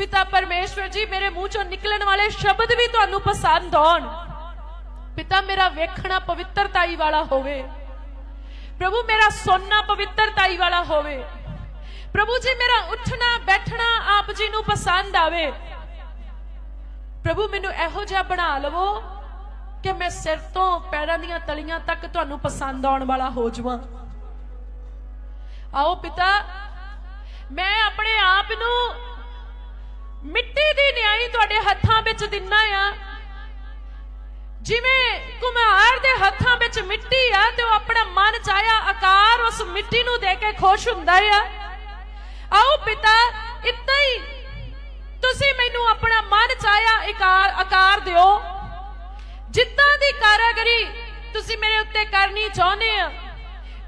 ਪਿਤਾ ਪਰਮੇਸ਼ਵਰ ਜੀ, ਮੇਰੇ ਮੂੰਹ ਚੋਂ ਨਿਕਲਣ ਵਾਲੇ ਸ਼ਬਦ ਵੀ ਤੁਹਾਨੂੰ ਪਸੰਦ ਆਉਣ। ਪਿਤਾ, ਮੇਰਾ ਵੇਖਣਾ ਪਵਿੱਤਰਤਾਈ ਵਾਲਾ ਹੋਵੇ। ਪ੍ਰਭੂ, ਮੇਰਾ ਸੁਣਨਾ ਪਵਿੱਤਰਤਾਈ ਵਾਲਾ ਹੋਵੇ। ਪ੍ਰਭੂ ਜੀ, ਮੇਰਾ ਉੱਠਣਾ, ਬੈਠਣਾ ਆਪ ਜੀ ਨੂੰ ਪਸੰਦ ਆਵੇ। ਪ੍ਰਭੂ, ਮੈਨੂੰ ਇਹੋ ਜਿਹਾ ਬਣਾ ਲਵੋ ਕਿ ਮੈਂ ਸਿਰ ਤੋਂ ਪੈਰਾਂ ਦੀਆਂ ਤਲੀਆਂ ਤੱਕ ਤੁਹਾਨੂੰ ਪਸੰਦ ਆਉਣ ਵਾਲਾ ਹੋ ਜਾਵਾਂ। ਆਓ ਪਿਤਾ, ਮੈਂ ਆਪਣੇ ਆਪ ਨੂੰ ਮਿੱਟੀ ਦੀ ਨਿਆਈ ਤੁਹਾਡੇ ਹੱਥਾਂ ਵਿੱਚ ਦਿੰਨਾ ਆ। ਜਿਵੇਂ ਕੁਮਾਰ ਦੇ ਹੱਥਾਂ ਵਿੱਚ ਮਿੱਟੀ ਆ ਤੇ ਉਹ ਆਪਣਾ ਮਨ ਚਾਹਿਆ ਆਕਾਰ ਉਸ ਮਿੱਟੀ ਨੂੰ ਦੇ ਕੇ ਖੁਸ਼ ਹੁੰਦਾ ਆ। ਆਓ ਪਿਤਾ, ਇਦਾਂ ਹੀ ਤੁਸੀਂ ਮੈਨੂੰ ਆਪਣਾ ਮਨ ਚਾਹਿਆ ਆਕਾਰ ਦਿਓ। ਜਿੱਦਾਂ ਦੀ ਕਾਰਾਗਰੀ ਤੁਸੀਂ ਮੇਰੇ ਉੱਤੇ ਕਰਨੀ ਚਾਹੁੰਦੇ ਆ,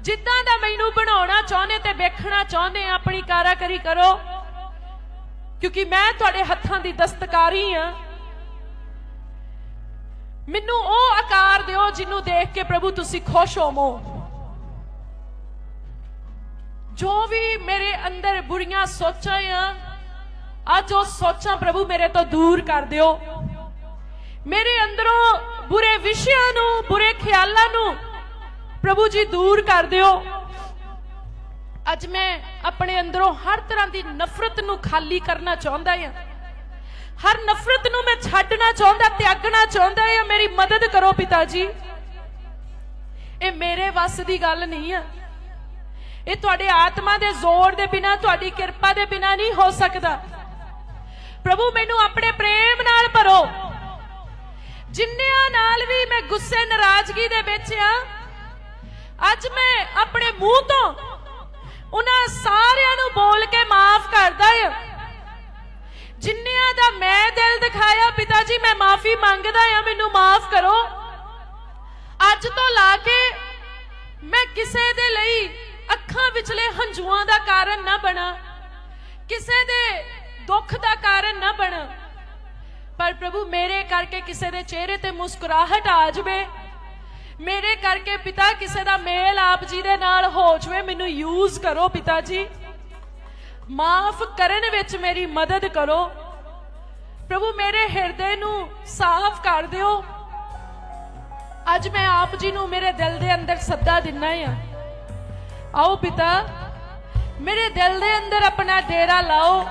ਜਿੱਦਾਂ ਦਾ ਮੈਨੂੰ ਬਣਾਉਣਾ ਚਾਹੁੰਦੇ ਤੇ ਵੇਖਣਾ ਚਾਹੁੰਦੇ ਆ, ਆਪਣੀ ਕਾਰਾਗਰੀ ਕਰੋ। ਕਿਉਂਕਿ ਮੈਂ ਤੁਹਾਡੇ ਹੱਥਾਂ ਦੀ ਦਸਤਕਾਰੀ ਆ। ਮੈਨੂੰ ਉਹ ਆਕਾਰ ਦਿਓ ਜਿਹਨੂੰ ਦੇਖ ਕੇ ਪ੍ਰਭੂ ਤੁਸੀਂ ਖੁਸ਼ ਹੋਵੋ। ਜੋ ਵੀ ਮੇਰੇ ਅੰਦਰ ਬੁਰੀਆਂ ਸੋਚਾਂ ਆ, ਅੱਜ ਉਹ ਸੋਚਾਂ ਪ੍ਰਭੂ ਮੇਰੇ ਤੋਂ ਦੂਰ ਕਰ ਦਿਓ। ਮੇਰੇ ਅੰਦਰੋਂ ਬੁਰੇ ਵਿਸ਼ਿਆਂ ਨੂੰ, ਬੁਰੇ ਖਿਆਲਾਂ ਨੂੰ ਪ੍ਰਭੂ ਜੀ ਦੂਰ ਕਰ ਦਿਓ। ਅੱਜ ਮੈਂ ਆਪਣੇ ਅੰਦਰੋਂ ਹਰ ਤਰ੍ਹਾਂ ਦੀ ਨਫ਼ਰਤ ਨੂੰ ਖਾਲੀ ਕਰਨਾ ਚਾਹੁੰਦਾ ਹਾਂ। ਹਰ ਨਫ਼ਰਤ ਨੂੰ ਮੈਂ ਛੱਡਣਾ ਚਾਹੁੰਦਾ, ਤਿਆਗਣਾ ਚਾਹੁੰਦਾ ਹਾਂ। ਮੇਰੀ ਮਦਦ ਕਰੋ ਪਿਤਾ ਜੀ। ਇਹ ਮੇਰੇ ਵੱਸ ਦੀ ਗੱਲ ਨਹੀਂ ਆ। ਇਹ ਤੁਹਾਡੇ ਆਤਮਾ ਦੇ ਜ਼ੋਰ ਦੇ ਬਿਨਾ, ਤੁਹਾਡੀ ਕਿਰਪਾ ਦੇ ਬਿਨਾ ਨਹੀਂ ਹੋ ਸਕਦਾ। ਪ੍ਰਭੂ, ਮੈਨੂੰ ਆਪਣੇ ਪ੍ਰੇਮ ਨਾਲ ਭਰੋ। ਜਿੰਨਿਆਂ ਨਾਲ ਵੀ ਮੈਂ ਗੁੱਸੇ, ਨਾਰਾਜ਼ਗੀ ਦੇ ਵਿੱਚ ਆ, ਅੱਜ ਮੈਂ ਆਪਣੇ ਮੂੰਹ ਤੋਂ ਉਹਨਾਂ ਸਾਰਿਆਂ ਨੂੰ ਬੋਲ ਕੇ ਮਾਫ ਕਰਦਾ ਹਾਂ ਜਿੰਨਿਆਂ ਦਾ ਮੈਂ ਦਿਲ ਦਿਖਾਇਆ, ਪਿਤਾ ਜੀ, ਮੈਂ ਮਾਫੀ ਮੰਗਦਾ ਹਾਂ ਮੈਨੂੰ ਮਾਫ ਕਰੋ। ਅੱਜ ਤੋਂ ਲਾ ਕੇ ਮੈਂ ਕਿਸੇ ਦੇ ਲਈ ਅੱਖਾਂ ਵਿਚਲੇ ਹੰਝੂਆਂ ਦਾ ਕਾਰਨ ਨਾ ਬਣਾ, ਕਿਸੇ ਦੇ ਦੁੱਖ ਦਾ ਕਾਰਨ ਨਾ ਬਣਾ। ਪਰ ਪ੍ਰਭੂ, ਮੇਰੇ ਕਰਕੇ ਕਿਸੇ ਦੇ ਚਿਹਰੇ ਤੇ ਮੁਸਕਰਾਹਟ ਆ ਜਾਵੇ। ਮੇਰੇ ਕਰਕੇ ਪਿਤਾ ਕਿਸੇ ਦਾ ਮੇਲ ਆਪ ਜੀ ਦੇ ਨਾਲ ਹੋ ਜਾਵੇ, ਮੈਨੂੰ ਯੂਜ਼ ਕਰੋ ਪਿਤਾ ਜੀ। ਮਾਫ ਕਰਨ ਵਿੱਚ ਮੇਰੀ ਮਦਦ ਕਰੋ। ਪ੍ਰਭੂ, ਮੇਰੇ ਹਿਰਦੇ ਨੂੰ ਸਾਫ਼ ਕਰ ਦਿਓ। ਅੱਜ ਮੈਂ ਆਪ ਜੀ ਨੂੰ ਮੇਰੇ ਦਿਲ ਦੇ ਅੰਦਰ ਸੱਦਾ ਦਿੰਨਾ ਆ। ਆਓ ਪਿਤਾ, ਮੇਰੇ ਦਿਲ ਦੇ ਅੰਦਰ ਆਪਣਾ ਡੇਰਾ ਲਾਓ।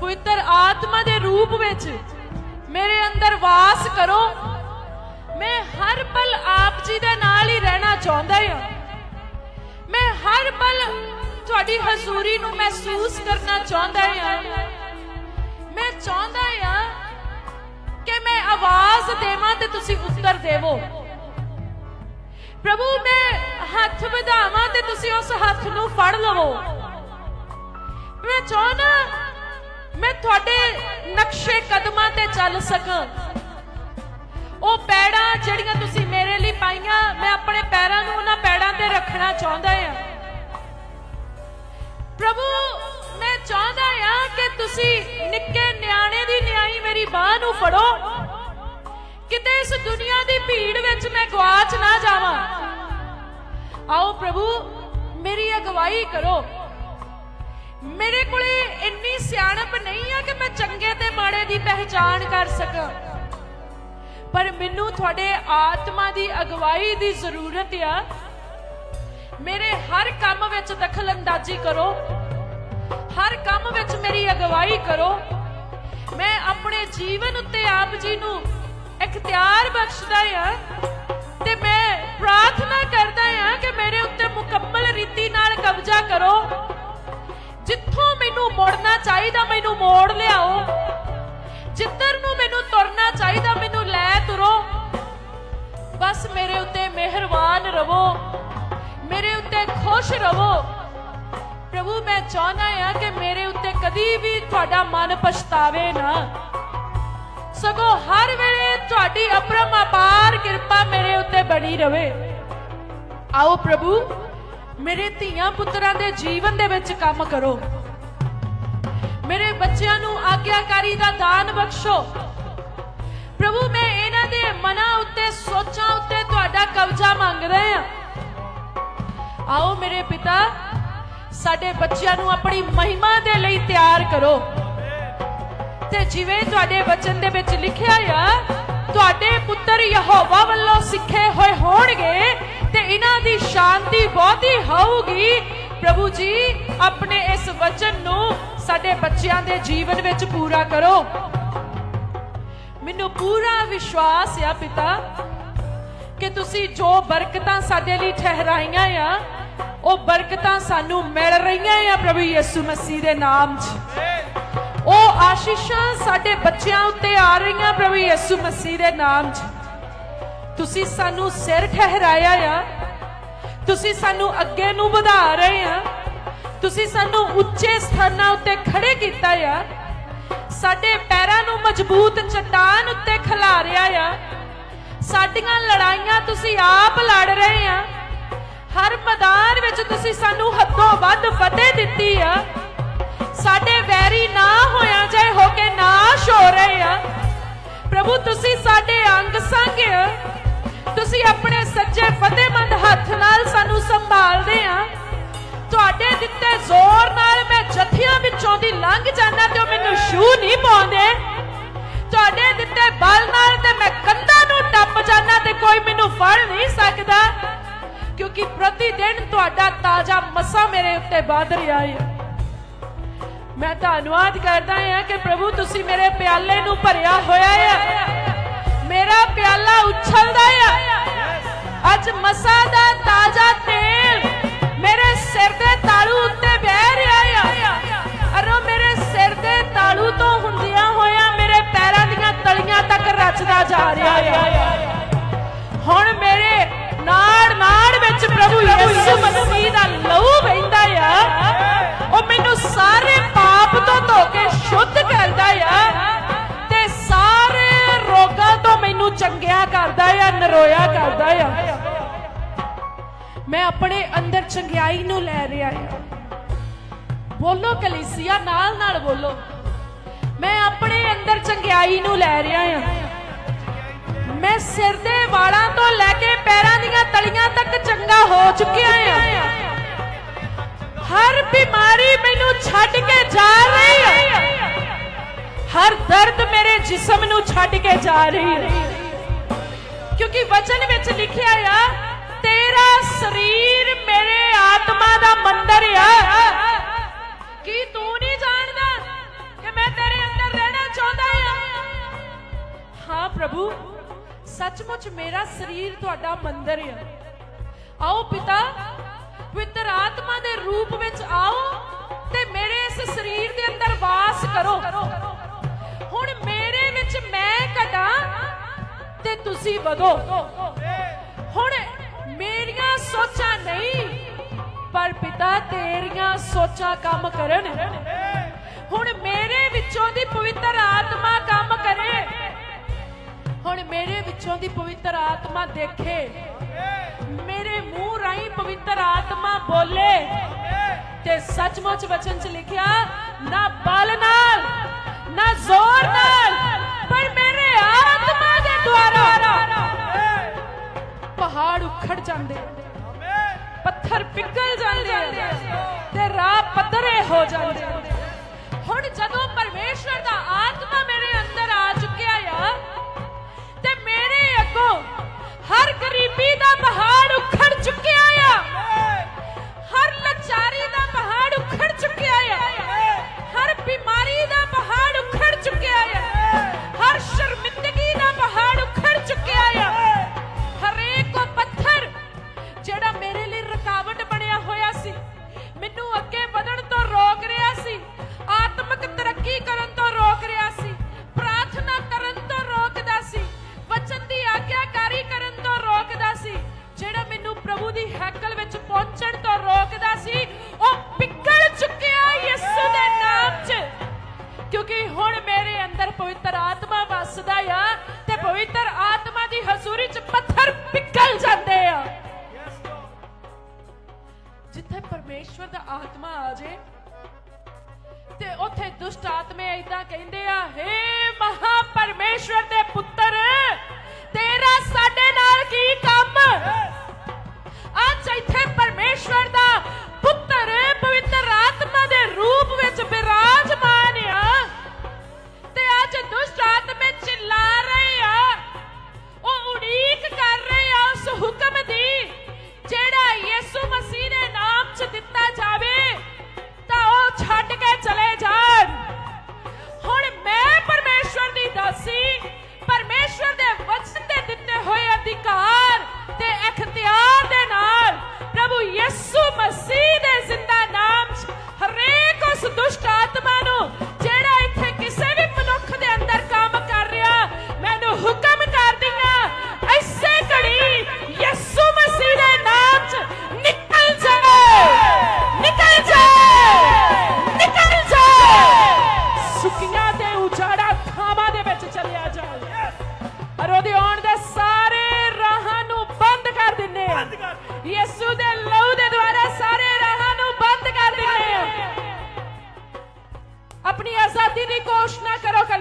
ਪਵਿੱਤਰ ਆਤਮਾ ਦੇ ਰੂਪ ਵਿੱਚ ਮੇਰੇ ਅੰਦਰ ਵਾਸ ਕਰੋ। ਮੈਂ ਹਰ ਪਲ ਆਪ ਜੀ ਦੇ ਨਾਲ ਹੀ ਰਹਿਣਾ ਚਾਹੁੰਦਾ ਹਾਂ। ਮੈਂ ਹਰ ਪਲ ਤੁਹਾਡੀ ਹਜ਼ੂਰੀ ਨੂੰ ਮਹਿਸੂਸ ਕਰਨਾ ਚਾਹੁੰਦਾ ਹਾਂ। ਮੈਂ ਚਾਹੁੰਦਾ ਹਾਂ ਕਿ ਮੈਂ ਆਵਾਜ਼ ਦੇਵਾਂ ਤੇ ਤੁਸੀਂ ਉੱਤਰ ਦੇਵੋ। ਪ੍ਰਭੂ, ਮੈਂ ਹੱਥ ਵਧਾਵਾਂ ਤੇ ਤੁਸੀਂ ਉਸ ਹੱਥ ਨੂੰ ਫੜ ਲਵੋ। ਮੈਂ ਚਾਹਨਾ ਮੈਂ ਤੁਹਾਡੇ ਨਕਸ਼ੇ ਕਦਮਾਂ ਤੇ ਚੱਲ ਸਕਾਂ। ਉਹ ਪੈੜਾਂ ਜਿਹੜੀਆਂ ਤੁਸੀਂ ਮੇਰੇ ਲਈ ਪਾਈਆਂ, ਮੈਂ ਆਪਣੇ ਪੈਰਾਂ ਨੂੰ ਉਹਨਾਂ ਪੈੜਾਂ ਤੇ ਰੱਖਣਾ ਚਾਹੁੰਦਾ ਹਾਂ। ਪ੍ਰਭੂ, ਮੈਂ ਚਾਹੁੰਦਾ ਹਾਂ ਕਿ ਤੁਸੀਂ ਨਿੱਕੇ ਨਿਆਣੇ ਦੀ ਨਿਆਈ ਮੇਰੀ ਬਾਹ ਨੂੰ ਫੜੋ। ਕਿਤੇ ਇਸ ਦੁਨੀਆ ਦੀ ਭੀੜ ਵਿੱਚ ਮੈਂ ਗਵਾਚ ਨਾ ਜਾਵਾਂ। ਆਓ ਪ੍ਰਭੂ, ਮੇਰੀ ਅਗਵਾਈ ਕਰੋ। ਮੇਰੇ ਕੋਲੇ ਇੰਨੀ ਸਿਆਣਪ ਨਹੀਂ ਆ ਕਿ ਮੈਂ ਚੰਗੇ ਤੇ ਮਾੜੇ ਦੀ ਪਹਿਚਾਣ ਕਰ ਸਕਾਂ। ਪਰ ਮੈਨੂੰ ਤੁਹਾਡੇ ਆਤਮਾ ਦੀ ਅਗਵਾਈ ਦੀ ਜ਼ਰੂਰਤ ਆ। ਮੇਰੇ ਹਰ ਕੰਮ ਵਿੱਚ ਦਖਲ ਅੰਦਾਜ਼ੀ ਕਰੋ। ਹਰ ਕੰਮ ਵਿੱਚ ਮੇਰੀ ਅਗਵਾਈ ਕਰੋ। ਮੈਂ ਆਪਣੇ ਜੀਵਨ ਉੱਤੇ ਆਪ ਜੀ ਨੂੰ ਇਖਤਿਆਰ ਬਖਸ਼ਦਾ ਆ ਤੇ ਮੈਂ ਪ੍ਰਾਰਥਨਾ ਕਰਦਾ ਆ ਕਿ ਮੇਰੇ ਉੱਤੇ ਮੁਕੰਮਲ ਰੀਤੀ ਨਾਲ ਕਬਜ਼ਾ ਕਰੋ। ਜਿੱਥੋਂ ਮੈਨੂੰ ਮੋੜਨਾ ਚਾਹੀਦਾ, ਮੈਨੂੰ ਮੋੜ ਲਿਆਓ। ਜਿੱਧਰ ਨੂੰ ਮੈਨੂੰ ਤੁਰਨਾ ਚਾਹੀਦਾ, ਮੈਨੂੰ ਲੈ ਤੁਰੋ। ਬਸ ਮੇਰੇ ਉੱਤੇ ਮਿਹਰਬਾਨ ਰਵੋ ਮੇਰੇ ਉੱਤੇ ਖੁਸ਼ ਰਵੋ ਪ੍ਰਭੂ, ਮੈਂ ਚਾਹਨਾ ਆ ਕਿ ਮੇਰੇ ਉੱਤੇ ਕਦੀ ਵੀ ਤੁਹਾਡਾ ਮਨ ਪਛਤਾਵੇ ਨਾ। ਸਗੋਂ ਹਰ ਵੇਲੇ ਤੁਹਾਡੀ ਅਪਰਮ ਅਪਾਰ ਕਿਰਪਾ ਮੇਰੇ ਉੱਤੇ ਬਣੀ ਰਵੇ। ਆਓ ਪ੍ਰਭੂ, ਮੇਰੇ ਧੀਆਂ ਪੁੱਤਰਾਂ ਦੇ ਜੀਵਨ ਦੇ ਵਿੱਚ ਕੰਮ ਕਰੋ। ਮੇਰੇ ਬੱਚਿਆਂ ਨੂੰ ਆਗਿਆਕਾਰੀ ਦਾ ਦਾਨ ਬਖਸ਼ੋ। ਪ੍ਰਭੂ, ਮੈਂ ਇਹਨਾਂ ਦੇ ਮਨਾਂ ਉੱਤੇ, ਸੋਚਾਂ ਉੱਤੇ ਤੁਹਾਡਾ ਕਬਜ਼ਾ ਮੰਗਦਾ ਹਾਂ। ਆਓ ਮੇਰੇ ਪਿਤਾ, ਸਾਡੇ ਬੱਚਿਆਂ ਨੂੰ ਆਪਣੀ ਮਹਿਮਾ ਦੇ ਲਈ ਤਿਆਰ ਕਰੋ। ਤੇ ਜਿਵੇਂ ਤੁਹਾਡੇ ਵਚਨ ਦੇ ਵਿੱਚ ਲਿਖਿਆ ਆ, ਤੁਹਾਡੇ ਪੁੱਤਰ ਯਹੋਵਾ ਵੱਲੋਂ ਸਿੱਖੇ ਹੋਏ ਹੋਣਗੇ ਤੇ ਇਹਨਾਂ ਦੀ ਸ਼ਾਂਤੀ ਬਹੁਤੀ ਹੋਊਗੀ ਪ੍ਰਭੂ ਜੀ, ਆਪਣੇ ਇਸ ਵਚਨ ਨੂੰ ਸਾਡੇ ਬੱਚਿਆਂ ਦੇ ਜੀਵਨ ਵਿੱਚ ਪੂਰਾ ਕਰੋ। ਮੈਨੂੰ ਪੂਰਾ ਵਿਸ਼ਵਾਸ ਆ ਪਿਤਾ, ਕਿ ਤੁਸੀਂ ਜੋ ਬਰਕਤਾਂ ਸਾਡੇ ਲਈ ਠਹਿਰਾਈਆਂ ਆ, ਉਹ ਬਰਕਤਾਂ ਸਾਨੂੰ ਮਿਲ ਰਹੀਆਂ ਆ ਪ੍ਰਭੂ ਯਿਸੂ ਮਸੀਹ ਦੇ ਨਾਮ 'ਚ। ਉਹ ਆਸ਼ੀਸ਼ਾਂ ਸਾਡੇ ਬੱਚਿਆਂ ਉੱਤੇ ਆ ਰਹੀਆਂ ਪ੍ਰਭੂ ਯਿਸੂ ਮਸੀਹ ਦੇ ਨਾਮ 'ਚ। ਤੁਸੀਂ ਸਾਨੂੰ ਸਿਰ ਠਹਿਰਾਇਆ ਆ ਤੁਸੀਂ ਸਾਨੂੰ ਅੱਗੇ ਨੂੰ ਵਧਾ ਰਹੇ ਆ। ਤੁਸੀਂ ਸਾਨੂੰ ਉੱਚੇ ਸਥਾਨਾਂ ਉੱਤੇ ਖੜੇ ਕੀਤਾ ਆ। ਸਾਡੇ ਪੈਰਾਂ ਨੂੰ ਮਜ਼ਬੂਤ ਚਟਾਨ ਉੱਤੇ ਖਿਲਾਰਿਆ ਆ। ਸਾਡੀਆਂ ਲੜਾਈਆਂ ਤੁਸੀਂ ਆਪ ਲੜ ਰਹੇ ਆ। ਹਰ ਮੈਦਾਨ ਵਿੱਚ ਤੁਸੀਂ ਸਾਨੂੰ ਹੱਦੋਂ ਵੱਧ ਫਤਿਹ ਦਿੱਤੀ ਆ। ਸਾਡੇ ਵੈਰੀ ਨਾ ਹੋਇਆ ਜਾਏ ਹੋ ਕੇ ਨਾਸ਼ ਹੋ ਰਹੇ ਆ। ਪ੍ਰਭੂ, ਤੁਸੀਂ ਸਾਡੇ ਅੰਗ ਸੰਗ ਆ। ਤੁਸੀਂ ਆਪਣੇ ਸੱਚੇ ਫਤਿਹਮੰਦ ਹੱਥ ਨਾਲ ਸਾਨੂੰ ਸੰਭਾਲਦੇ ਆ। ਤੁਹਾਡੇ ਦਿੱਤੇ ਜ਼ੋਰ ਨਾਲ ਮੈਂ ਜਥਿਆਂ ਵਿੱਚੋਂ ਦੀ ਲੰਘ ਜਾਂਦਾ ਤੇ ਉਹ ਮੈਨੂੰ ਛੂ ਨਹੀਂ ਪਾਉਂਦੇ। ਤੁਹਾਡੇ ਦਿੱਤੇ ਬਲ ਨਾਲ ਤੇ ਮੈਂ ਕੰਧਾਂ ਨੂੰ ਟੱਪ ਜਾਂਦਾ ਤੇ ਕੋਈ ਮੈਨੂੰ ਫੜ ਨਹੀਂ ਸਕਦਾ। ਕਿਉਂਕਿ ਪ੍ਰਤੀ ਦਿਨ ਤੁਹਾਡਾ ਤਾਜ਼ਾ ਮਸਾ ਮੇਰੇ ਉੱਤੇ ਵਧ ਰਿਹਾ ਹੈ ਮੈਂ ਧੰਨਵਾਦ ਕਰਦਾ ਹਾਂ ਕਿ ਪ੍ਰਭੂ ਤੁਸੀਂ ਮੇਰੇ ਪਿਆਲੇ ਨੂੰ ਭਰਿਆ ਹੋਇਆ ਹੈ ਮੇਰਾ ਪਿਆਲਾ ਉਛਲਦਾ ਹੈ ਰੋਗਾਂ ਚੰਗਿਆ ਕਰਦਾ ਆ, ਨਰੋਇਆ ਕਰਦਾ ਆ। ਮੈਂ ਆਪਣੇ ਅੰਦਰ ਚੰਗਿਆਈ ਨੂੰ ਲੈ ਰਿਹਾ ਆ। ਬੋਲੋ ਕਲੀਸਿਆ, ਨਾਲ ਨਾਲ ਬੋਲੋ। ਮੈਂ ਆਪਣੇ ਅੰਦਰ ਚੰਗਿਆਈ ਨੂੰ ਲੈ ਰਿਹਾ ਆ। ਮੈਂ ਸਿਰ ਦੇ ਵਾਲਾਂ ਤੋਂ ਲੈ ਕੇ ਪੈਰਾਂ ਦੀਆਂ ਤਲੀਆਂ ਤੱਕ ਚੰਗਾ ਹੋ ਚੁੱਕਿਆ ਆ। ਹਰ ਬਿਮਾਰੀ ਮੈਨੂੰ ਛੱਡ ਕੇ ਜਾ ਰਹੀ ਹੈ ਹਰ ਦਰਦ ਮੇਰੇ ਜਿਸਮ ਨੂੰ ਛੱਡ ਕੇ ਜਾ ਰਹੀ ਹੈ ਕਿਉਂਕਿ ਵਚਨ ਵਿੱਚ ਲਿਖਿਆ ਆ, ਤੇਰਾ ਸਰੀਰ ਮੇਰੇ ਆਤਮਾ ਦਾ ਮੰਦਰ ਆ। ਕੀ ਤੂੰ ਨਹੀਂ ਜਾਣਦਾ ਕਿ ਮੈਂ ਤੇਰੇ ਅੰਦਰ ਰਹਿਣਾ ਚਾਹੁੰਦਾ ਆ? ਹਾਂ ਪ੍ਰਭੂ, ਸੱਚਮੁੱਚ ਮੇਰਾ ਸਰੀਰ ਤੁਹਾਡਾ ਮੰਦਰ ਹੈ ਆਓ ਪਿਤਾ, ਪਵਿੱਤਰ ਆਤਮਾ ਦੇ ਰੂਪ ਵਿੱਚ ਆਓ ਤੇ ਮੇਰੇ ਇਸ ਸਰੀਰ ਦੇ ਅੰਦਰ ਵਾਸ ਕਰੋ। ਹੁਣ ਮੇਰੇ ਵਿੱਚ ਮੈਂ ਘਟਾਂ ਤੇ ਤੁਸੀਂ ਵਧੋ। ਹੁਣ ਮੇਰੀਆਂ ਸੋਚਾਂ ਨਹੀਂ, ਪਰ ਪਿਤਾ ਤੇਰੀਆਂ ਸੋਚਾਂ ਕੰਮ ਕਰਨ। ਹੁਣ ਮੇਰੇ ਵਿੱਚੋਂ ਦੀ ਪਵਿੱਤਰ ਆਤਮਾ ਕੰਮ ਕਰੇ। ਹੁਣ ਮੇਰੇ ਵਿੱਚੋਂ ਦੀ ਪਵਿੱਤਰ ਆਤਮਾ ਦੇਖੇ। ਮੇਰੇ ਮੂੰਹ ਰਾਹੀਂ ਪਵਿੱਤਰ ਆਤਮਾ ਬੋਲੇ। ਤੇ ਸੱਚਮੁੱਚ ਵਚਨ 'ਚ ਲਿਖਿਆ, ਨਾ ਬਲ ਨਾਲ, ਨਾ ਜ਼ੋਰ ਨਾਲ ਦੁਆਰਾ ਪਹਾੜ ਉਖੜ ਜਾਂਦੇ ਪੱਥਰ ਪਿਘਲ ਜਾਂਦੇ ਤੇ ਰਾਹ ਪੱਧਰੇ ਹੋ ਜਾਂਦੇ ਹੁਣ ਜਦੋਂ ਪਰਮੇਸ਼ਵਰ ਦਾ ਆਤਮਾ ਮੇਰੇ ਵਿੱਚ ਪਹੁੰਚਣ ਤੋਂ ਰੋਕਦਾ ਸੀ, ਉਹ ਪਿਘਲ ਚੁੱਕਿਆ ਯਿਸੂ ਦੇ ਨਾਮ 'ਚ। ਕਿਉਂਕਿ ਹੁਣ ਮੇਰੇ ਅੰਦਰ ਪਵਿੱਤਰ ਆਤਮਾ ਵਸਦਾ ਆ ਤੇ ਪਵਿੱਤਰ ਆਤਮਾ ਦੀ ਹਜ਼ੂਰੀ 'ਚ ਪੱਥਰ ਪਿਘਲ ਜਾਂਦੇ ਆ। ਜਿੱਥੇ ਪਰਮੇਸ਼ਵਰ ਦਾ ਆਤਮਾ ਆ ਜੇ, ਤੇ ਉੱਥੇ ਦੁਸ਼ਟ ਆਤਮੇ ਇਦਾਂ ਕਹਿੰਦੇ ਆ, ਹੇ ਮਹਾ ਪਰਮੇਸ਼ਵਰ ਦੇ ਪੁੱਤਰ, ਤੇਰਾ ਸਾਡੇ ਨਾਲ ਕੀ ਕੰਮ? ਅੱਜ ਇੱਥੇ ਪਰਮੇਸ਼ਵਰ ਦਾ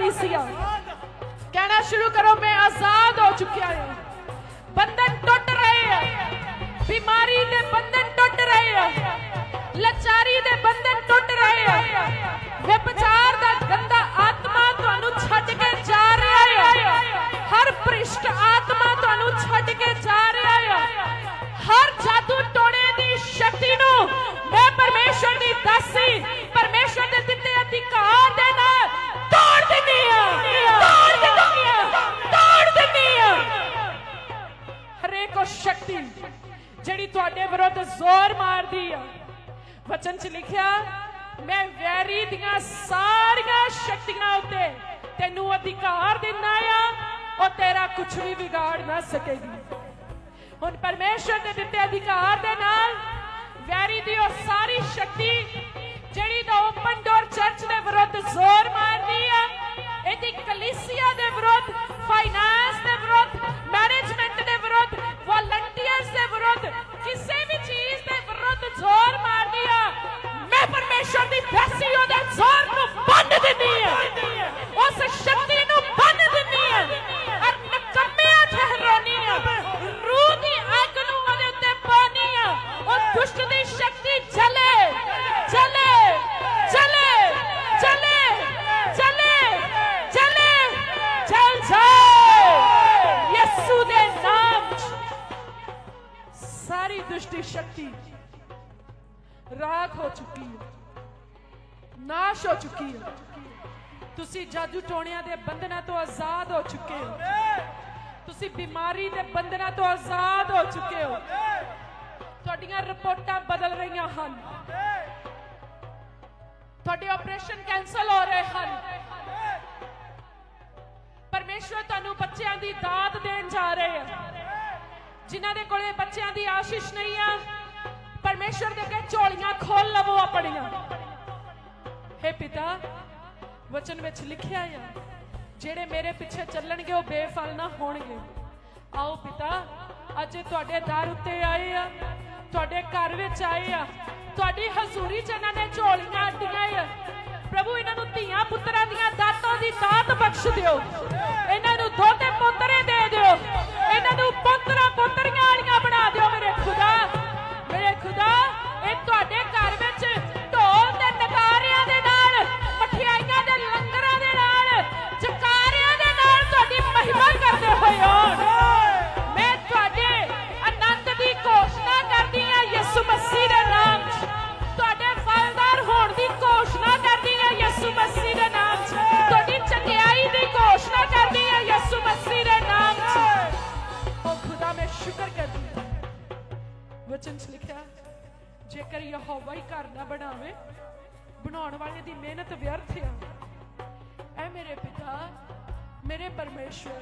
ਘੋਸ਼ਣਾ ਕਰੋ ਕਲੀਸਿਆ ਕਹਿਣਾ ਸ਼ੁਰੂ ਕਰੋ, ਮੈਂ ਆਜ਼ਾਦ ਹੋ ਚੁੱਕਿਆ ਹਾਂ। ਬੰਧਨ ਟੁੱਟ ਰਹੇ ਆ। ਬਿਮਾਰੀ ਦੇ ਬੰਧਨ ਟੁੱਟ ਰਹੇ ਆ। ਲਾਚਾਰੀ ਦੇ ਬੰਧਨ ਟੁੱਟ ਵਿਪਚਾਰ ਦਾ ਗੰਦਾ ਆਤਮਾ ਤੁਹਾਨੂੰ ਛੱਡ ਕੇ ਜਾ ਰਿਹਾ ਹੈ ਹਰ ਭ੍ਰਿਸ਼ਟ ਆਤਮਾ ਤੁਹਾਨੂੰ ਛੱਡ ਕੇ ਜਾ ਰਿਹਾ ਹੈ ਹਰ ਜਾਦੂ ਟੋਣੇ ਦੀ ਸ਼ਕਤੀ ਨੂੰ ਮੈਂ ਪਰਮੇਸ਼ਰ ਦੀ ਦਾਸੀ, ਪਰਮੇਸ਼ਰ ਦੇ ਦਿੱਤੇ ਅਧਿਕਾਰ ਸ਼ਕਤੀ ਜਿਹੜੀ ਤੁਹਾਡੇ ਵਿਰੁੱਧ ਜ਼ੋਰ ਮਾਰਦੀ ਆ। ਵਚਨ 'ਚ ਲਿਖਿਆ, ਮੈਂ ਵੈਰੀ ਦੀਆਂ ਸਾਰੀਆਂ ਸ਼ਕਤੀਆਂ ਉੱਤੇ ਤੈਨੂੰ ਅਧਿਕਾਰ ਦਿੰਦਾ ਆ, ਉਹ ਤੇਰਾ ਕੁਝ ਵੀ ਵਿਗਾੜ ਨਾ ਸਕੇਗੀ। ਹੁਣ ਪਰਮੇਸ਼ਰ ਦੇ ਦਿੱਤੇ ਅਧਿਕਾਰ ਦੇ ਨਾਲ ਵੈਰੀ ਦੀ ਉਹ ਸਾਰੀ ਸ਼ਕਤੀ, ਜਿਹੜੀ ਦਾ ਓਪਨ ਡੋਰ ਚਰਚ ਦੇ ਵਿਰੁੱਧ ਜ਼ੋਰ ਮਾਰਦੀ ਆ, ਇਹਦੀ ਕਲੀਸਿਆ ਦੇ ਵਿਰੁੱਧ ਫਾਈਨਾਂਸ ਦੇ ਵਿਰੁੱਧ ਰਾਤ ਹੋ ਚੁੱਕੀ ਹੈ। ਨਾਸ਼ ਹੋ ਚੁੱਕੀ ਹੈ। ਤੁਸੀਂ ਜਾਦੂ ਟੋਣਿਆਂ ਦੇ ਬੰਧਨਾਂ ਤੋਂ ਆਜ਼ਾਦ ਹੋ ਚੁੱਕੇ ਹੋ। ਤੁਸੀਂ ਬਿਮਾਰੀ ਦੇ ਬੰਧਨਾਂ ਤੋਂ ਆਜ਼ਾਦ ਹੋ ਚੁੱਕੇ ਹੋ। ਤੁਹਾਡੀਆਂ ਰਿਪੋਰਟਾਂ ਬਦਲ ਰਹੀਆਂ ਹਨ। ਤੁਹਾਡੇ ਆਪਰੇਸ਼ਨ ਕੈਨਸਲ ਹੋ ਰਹੇ ਹਨ। ਪਰਮੇਸ਼ਵਰ ਤੁਹਾਨੂੰ ਬੱਚਿਆਂ ਦੀ ਦਾਤ ਦੇਣ ਜਾ ਰਹੇ ਹੈ ਜਿਨ੍ਹਾਂ ਦੇ ਕੋਲੇ ਬੱਚਿਆਂ ਦੀ ਆਸ਼ੀਸ਼ ਨਹੀਂ ਆ ਪਰਮੇਸ਼ਵਰ ਦੇ ਅੱਗੇ ਝੋਲੀਆਂ ਖੋਲ ਲਵੋ ਆਪਣੀਆਂ। ਹੈ ਪਿਤਾ, ਵਚਨ ਵਿੱਚ ਲਿਖਿਆ ਆ, ਜਿਹੜੇ ਮੇਰੇ ਪਿੱਛੇ ਚੱਲਣਗੇ ਉਹ ਬੇਫਲ ਨਾ ਹੋਣਗੇ। ਆਓ ਪਿਤਾ, ਅੱਜ ਤੁਹਾਡੇ ਦਰ ਉੱਤੇ ਆਏ ਆ, ਤੁਹਾਡੇ ਘਰ ਵਿੱਚ ਆਏ ਆ, ਤੁਹਾਡੀ ਹਜ਼ੂਰੀ ਚ ਇਹਨਾਂ ਨੇ ਝੋਲੀਆਂ ਅੱਡੀਆਂ ਆ। ਪ੍ਰਭੂ, ਇਹਨਾਂ ਨੂੰ ਧੀਆਂ ਪੁੱਤਰਾਂ ਦੀਆਂ ਦਾਤਾਂ ਦੀ ਦਾਤ ਬਖਸ਼ ਦਿਓ। ਇਹਨਾਂ ਨੂੰ ਦੋਤੇ ਪੁੱਤਰੇ ਦੇ ਦਿਓ। ਇਹਨਾਂ ਨੂੰ ਪੁੱਤਰਾਂ ਪੁੱਤਰੀਆਂ ਵਾਲੀਆਂ ਜੇਕਰ ਯਹੋਵਾ ਹੀ ਘਰ ਨਾ ਬਣਾਵੇ। ਬਣਾਉਣ ਵਾਲੇ ਦੀ ਮਿਹਨਤ ਵਿਅਰਥ ਆ। ਐ ਮੇਰੇ ਪਿਤਾ, ਮੇਰੇ ਪਰਮੇਸ਼ਵਰ,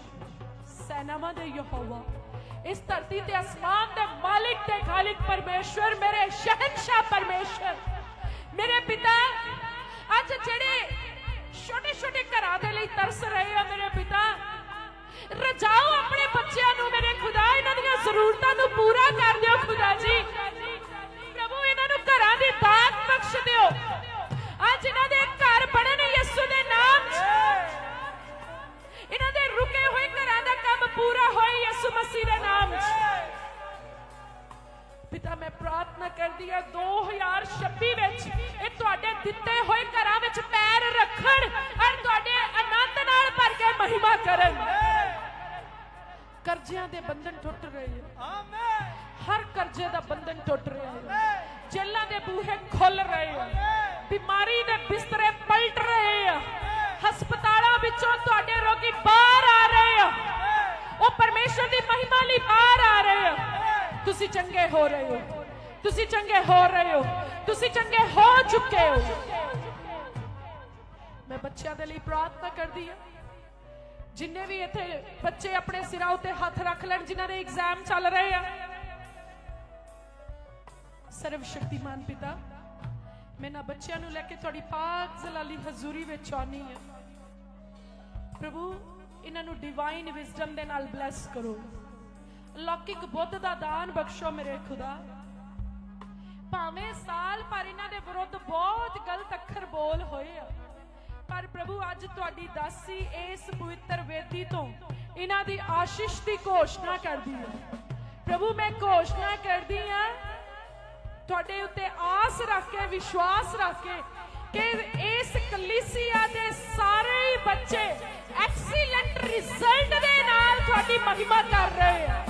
ਸੈਨਾਵਾਂ ਦੇ ਯਹੋਵਾ, ਇਸ ਧਰਤੀ ਤੇ ਅਸਮਾਨ ਦੇ ਮਾਲਿਕ ਤੇ ਖਾਲਿਕ ਪਰਮੇਸ਼ਵਰ, ਮੇਰੇ ਸ਼ਹਿਨशाह ਪਰਮੇਸ਼ਵਰ, ਮੇਰੇ ਪਿਤਾ, ਅੱਜ ਜਿਹੜੇ ਛੋਟੇ ਛੋਟੇ ਘਰਾਂ ਦੇ ਲਈ ਤਰਸ ਰਹੇ ਆ ਮੇਰੇ ਪਿਤਾ, ਰਜਾਓ ਆਪਣੇ ਬੱਚਿਆਂ ਨੂੰ ਮੇਰੇ ਖੁਦਾ, ਇਹਨਾਂ ਦੀਆਂ ਜ਼ਰੂਰਤਾਂ ਨੂੰ ਪੂਰਾ ਕਰ ਦਿਓ ਖੁਦਾ ਜੀ। ਦਾਤ ਬਖਸ਼ ਦਿਓ। ਅੱਜ ਇਹਨਾਂ ਦੇ ਘਰ ਬਣਨ ਯਿਸੂ ਦੇ ਨਾਮ 'ਚ। ਇਹਨਾਂ ਦੇ ਰੁਕੇ ਹੋਏ ਘਰਾਂ ਦਾ ਕੰਮ ਪੂਰਾ ਹੋਏ ਯਿਸੂ ਮਸੀਹ ਦੇ ਨਾਮ 'ਚ। ਪਿਤਾ ਮੈਂ ਪ੍ਰਾਰਥਨਾ ਕਰਦੀ ਹਾਂ 2026 ਵਿੱਚ ਇਹ ਤੁਹਾਡੇ ਦਿੱਤੇ ਹੋਏ ਘਰਾਂ ਵਿੱਚ ਪੈਰ ਰੱਖਣ ਔਰ ਤੁਹਾਡੇ ਆਨੰਦ ਨਾਲ ਭਰ ਕੇ ਮਹਿਮਾ ਕਰਨ। ਕਰਜ਼ਿਆਂ ਦੇ ਬੰਧਨ ਟੁੱਟ ਰਹੇ ਆ ਹਰ ਕਰਜ਼ੇ ਦਾ ਬੰਧਨ ਟੁੱਟ ਰਿਹਾ ਹੈ। ਜੇਲਾਂ ਦੇ ਬੂਹੇ ਖੁੱਲ ਰਹੇ ਆ। ਬਿਮਾਰੀ ਦੇ ਬਿਸਤਰੇ ਪਲਟ ਰਹੇ ਆ। ਹਸਪਤਾਲਾਂ ਵਿੱਚੋਂ ਤੁਹਾਡੇ ਰੋਗੀ ਬਾਹਰ ਆ ਰਹੇ ਆ। ਉਹ ਪਰਮੇਸ਼ਰ ਦੀ ਮਹਿਮਾ ਲਈ ਬਾਹਰ ਆ ਰਹੇ ਆ। ਤੁਸੀਂ ਚੰਗੇ ਹੋ ਰਹੇ ਹੋ। ਤੁਸੀਂ ਚੰਗੇ ਹੋ ਰਹੇ ਹੋ। ਤੁਸੀਂ ਚੰਗੇ ਹੋ ਚੁੱਕੇ ਹੋ। ਮੈਂ ਬੱਚਿਆਂ ਦੇ ਲਈ ਪ੍ਰਾਰਥਨਾ ਕਰਦੀ ਹਾਂ। ਜਿੰਨੇ ਵੀ ਇੱਥੇ ਬੱਚੇ ਆਪਣੇ ਸਿਰਾਂ ਉੱਤੇ ਹੱਥ ਰੱਖ ਲੈਣ, ਜਿਨ੍ਹਾਂ ਦੇ ਐਗਜ਼ਾਮ ਚੱਲ ਰਹੇ ਆ ਸਰਵ ਸ਼ਕਤੀਮਾਨ ਪਿਤਾ, ਮੈਂ ਨਾ ਬੱਚਿਆਂ ਨੂੰ ਲੈ ਕੇ ਤੁਹਾਡੀ ਪਾਕ ਜ਼ਲਾਲੀ ਹਜ਼ੂਰੀ ਵਿੱਚ ਆਉਣੀ ਹੈ। ਪ੍ਰਭੂ, ਇਹਨਾਂ ਨੂੰ ਡਿਵਾਈਨ ਵਿਜ਼ਡਮ ਦੇ ਨਾਲ ਬਲੈਸ ਕਰੋ। ਲੌਕਿਕ ਬੁੱਧ ਦਾ ਦਾਨ ਬਖਸ਼ੋ ਮੇਰੇ ਖੁਦਾ। ਭਾਵੇਂ ਸਾਲ ਪਰ ਇਹਨਾਂ ਦੇ ਵਿਰੁੱਧ ਬਹੁਤ ਗਲਤ ਅੱਖਰ ਬੋਲ ਹੋਏ ਆ, ਪਰ ਪ੍ਰਭੂ, ਅੱਜ ਤੁਹਾਡੀ ਦਾਸੀ ਇਸ ਪਵਿੱਤਰ ਵੇਦੀ ਤੋਂ ਇਹਨਾਂ ਦੀ ਆਸ਼ੀਸ਼ ਦੀ ਘੋਸ਼ਣਾ ਕਰਦੀ ਹੈ। ਪ੍ਰਭੂ, ਮੈਂ ਘੋਸ਼ਣਾ ਕਰਦੀ ਹਾਂ ਤੁਹਾਡੇ ਉੱਤੇ ਆਸ ਰੱਖ ਕੇ, ਵਿਸ਼ਵਾਸ ਰੱਖ ਕੇ ਕਿ ਇਸ ਕਲੀਸਿਆ ਦੇ ਸਾਰੇ ਹੀ ਬੱਚੇ ਐਕਸੀਲੈਂਟ ਰਿਜ਼ਲਟ ਦੇ ਨਾਲ ਤੁਹਾਡੀ ਮਹਿਮਾ ਕਰ ਰਹੇ ਆ।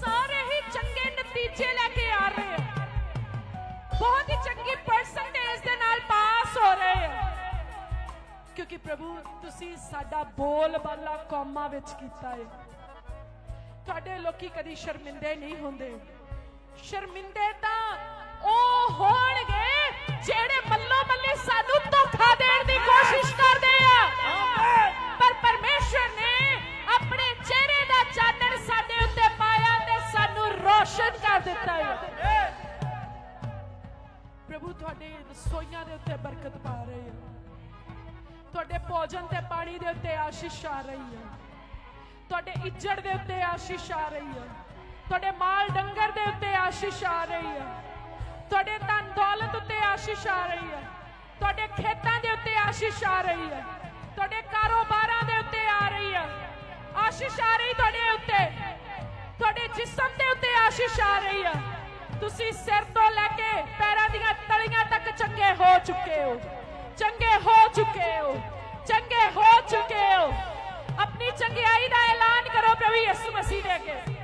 ਸਾਰੇ ਹੀ ਚੰਗੇ ਨਤੀਜੇ ਲੈ ਕੇ ਆ ਰਹੇ ਆ। ਬਹੁਤ ਹੀ ਚੰਗੀ ਪਰਸੈਂਟੇਜ ਦੇ ਨਾਲ ਪਾਸ ਹੋ ਰਹੇ ਆ। ਕਿਉਂਕਿ ਪ੍ਰਭੂ, ਤੁਸੀਂ ਸਾਡਾ ਬੋਲ ਬਾਲਾ ਕੌਮਾਂ ਵਿੱਚ ਕੀਤਾ ਹੈ ਤੁਹਾਡੇ ਲੋਕੀ ਕਦੀ ਸ਼ਰਮਿੰਦੇ ਨਹੀਂ ਹੁੰਦੇ। ਸ਼ਰਮਿੰਦੇ ਤਾਂ ਉਹ ਹੋਣਗੇ ਜਿਹੜੇ ਮੱਲੋ ਮੱਲੀ ਸਾਨੂੰ ਧੋਖਾ ਦੇਣ ਦੀ ਕੋਸ਼ਿਸ਼ ਕਰਦੇ ਆ। ਪਰ ਪਰਮੇਸ਼ਰ ਨੇ ਆਪਣੇ ਚਿਹਰੇ ਦਾ ਚਾਨਣ ਸਾਡੇ ਉੱਤੇ ਪਾਇਆ ਤੇ ਸਾਨੂੰ ਰੋਸ਼ਨ ਕਰ ਦਿੱਤਾ ਹੈ ਪ੍ਰਭੂ ਤੁਹਾਡੇ ਰਸੋਈਆਂ ਦੇ ਉੱਤੇ ਬਰਕਤ ਪਾ ਰਹੇ ਆ। ਤੁਹਾਡੇ ਭੋਜਨ ਤੇ ਪਾਣੀ ਦੇ ਉੱਤੇ ਆਸ਼ੀਸ਼ ਆ ਰਹੀ ਹੈ ਤੁਹਾਡੇ ਇੱਜੜ ਦੇ ਉੱਤੇ ਆਸ਼ੀਸ਼ ਆ ਰਹੀ ਹੈ ਤੁਹਾਡੇ ਮਾਲ ਡੰਗਰ ਦੇ ਉੱਤੇ ਆਸ਼ੀਸ਼ ਆ ਰਹੀ ਹੈ ਤੁਹਾਡੇ ਧਨ ਦੌਲਤ ਉੱਤੇ ਆਸ਼ੀਸ਼ ਆ ਰਹੀ ਹੈ ਤੁਹਾਡੇ ਖੇਤਾਂ ਦੇ ਉੱਤੇ ਆਸ਼ੀਸ਼ ਆ ਰਹੀ ਹੈ ਤੁਹਾਡੇ ਕਾਰੋਬਾਰਾਂ ਦੇ ਉੱਤੇ ਆ ਰਹੀ ਹੈ ਆਸ਼ੀਸ਼ ਆ ਰਹੀ ਤੁਹਾਡੇ ਉੱਤੇ। ਤੁਹਾਡੇ ਜਿਸਮ ਦੇ ਉੱਤੇ ਆਸ਼ੀਸ਼ ਆ ਰਹੀ ਹੈ ਤੁਸੀਂ ਸਿਰ ਤੋਂ ਲੈ ਕੇ ਪੈਰਾਂ ਦੀਆਂ ਤਲੀਆਂ ਤੱਕ ਚੰਗੇ ਹੋ ਚੁੱਕੇ ਹੋ। ਚੰਗੇ ਹੋ ਚੁੱਕੇ ਹੋ। ਚੰਗੇ ਹੋ ਚੁੱਕੇ ਹੋ। ਆਪਣੀ ਚੰਗਿਆਈ ਦਾ ਐਲਾਨ ਕਰੋ ਪ੍ਰਭੂ ਯਿਸੂ ਮਸੀਹ ਦੇ ਅੱਗੇ।